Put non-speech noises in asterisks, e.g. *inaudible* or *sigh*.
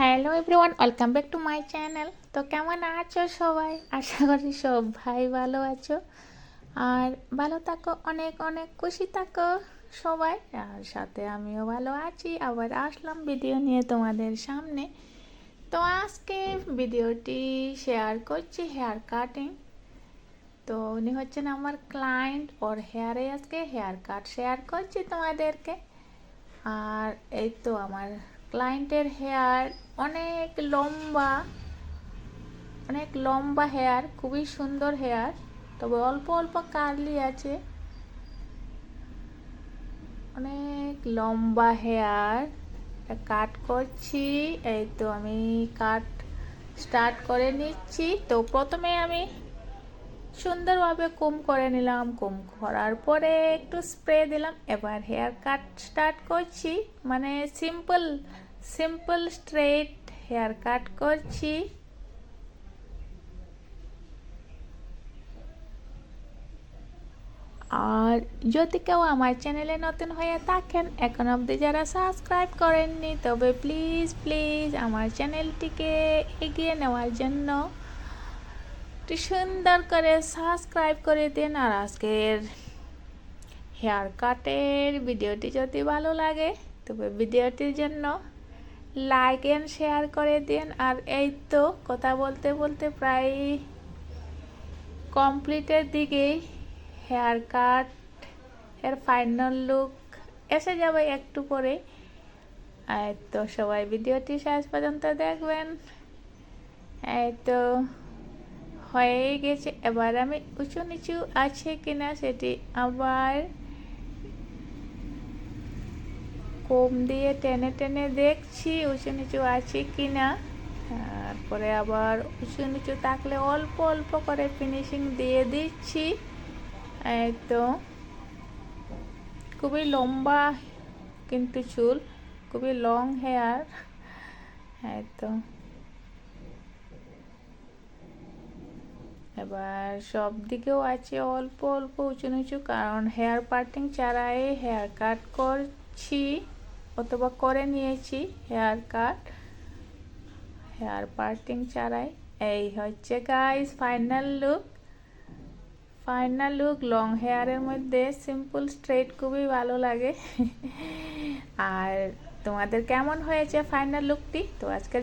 Hello everyone, welcome back to my channel. তো কেমন আছো সবাই? আশা করি সব ভাই ভালো আছো। আর ভালো থাকো, অনেক অনেক খুশি থাকো সবাই। আর সাথে আমিও ভালো আছি। আবার আসলাম ভিডিও নিয়ে তোমাদের সামনে। তো আজকে ভিডিওটি শেয়ার করছি হেয়ার কাটিং তো উনি হচ্ছেন আমার ক্লায়েন্ট ওর হেয়ারে আজকে হেয়ার কাট শেয়ার করছি তোমাদেরকে। আর এই তো আমার ক্লায়েন্টের হেয়ার অনেক লম্বা অনেক লম্বা হেয়ার খুবই সুন্দর হেয়ার তবে অল্প অল্প কার্লি আছে। অনেক লম্বা হেয়ার কাট করছি, এই তো আমি কাট স্টার্ট করে নিচ্ছি। তো প্রথমে আমি সুন্দরভাবে কম করে নিলাম কুম করার পরে একটু স্প্রে দিলাম। এবার হেয়ার কাট স্টার্ট করছি। মানে simple simple straight hair cut করছি। আর যদি কেউ আমার চ্যানেলে নতুন হয়ে থাকেন, এখন অবধি যারা সাবস্ক্রাইব করেননি, তবে প্লিজ প্লিজ আমার চ্যানেলটিকে এগিয়ে নেওয়ার জন্য একটু সুন্দর করে সাবস্ক্রাইব করে দিন আর আজকের হেয়ার কাটের ভিডিওটি যদি ভালো লাগে, তবে ভিডিওটির জন্য লাইক অ্যান্ড শেয়ার করে দিন। আর এই তো কথা বলতে বলতে প্রায় কমপ্লিটের দিকেই হেয়ার কাট এর ফাইনাল লুক এসে যাবে একটু পরে। তো সবাই ভিডিওটি শেষ পর্যন্ত দেখবেন। এই তো হয়ে গেছে। এবার আমি উঁচু নিচু আছে কিনা সেটি আবার কম দিয়ে টেনে টেনে দেখছি উঁচু নিচু আছে কিনা। তারপরে আবার উঁচু নিচু থাকলে অল্প অল্প করে ফিনিশিং দিয়ে দিচ্ছি। তো। খুবই লম্বা কিন্তু চুল, খুবই লং হেয়ার এই তো। এবার সব দিকেও আছে অল্প অল্প, উঁচু, নিচু, কারণ হেয়ার পার্টিং ছাড়াই হেয়ার কাট করছি, অথবা করে নিয়েছি হেয়ার কাট হেয়ার পার্টিং ছাড়াই। এই হচ্ছে guys final look final look long হেয়ারের মধ্যে সিম্পল স্ট্রেট খুবই ভালো লাগে। *laughs* আর তোমাদের কেমন হয়েছে ফাইনাল লুকটি তো আজকের